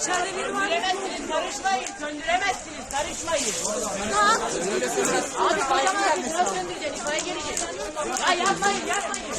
İçeride biri var. Söndüremezsiniz, karışmayın, söndüremezsiniz, karışmayın. Abi kocaman abi nasıl söndüreceksin? İtfaiye gelecek. Ya yapmayın, yapmayın.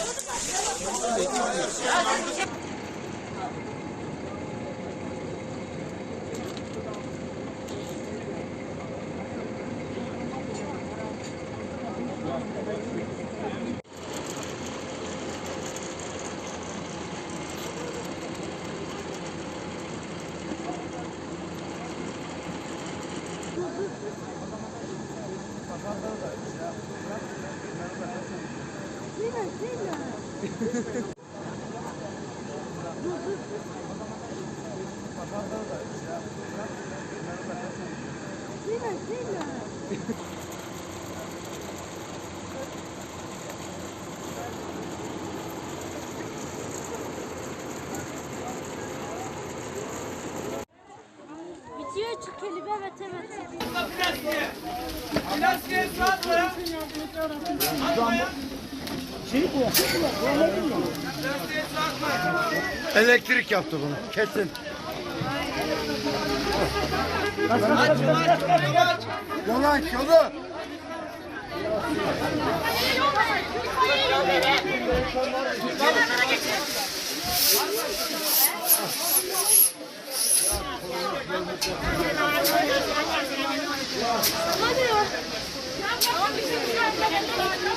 Bitiyor çık kelime evet evet. Biraz geri su atmayın. Atmayın. Şey bu. Elektrik yaptı bunu. Kesin. Aç, aç, aç. Yol aç, yolu. Hadi.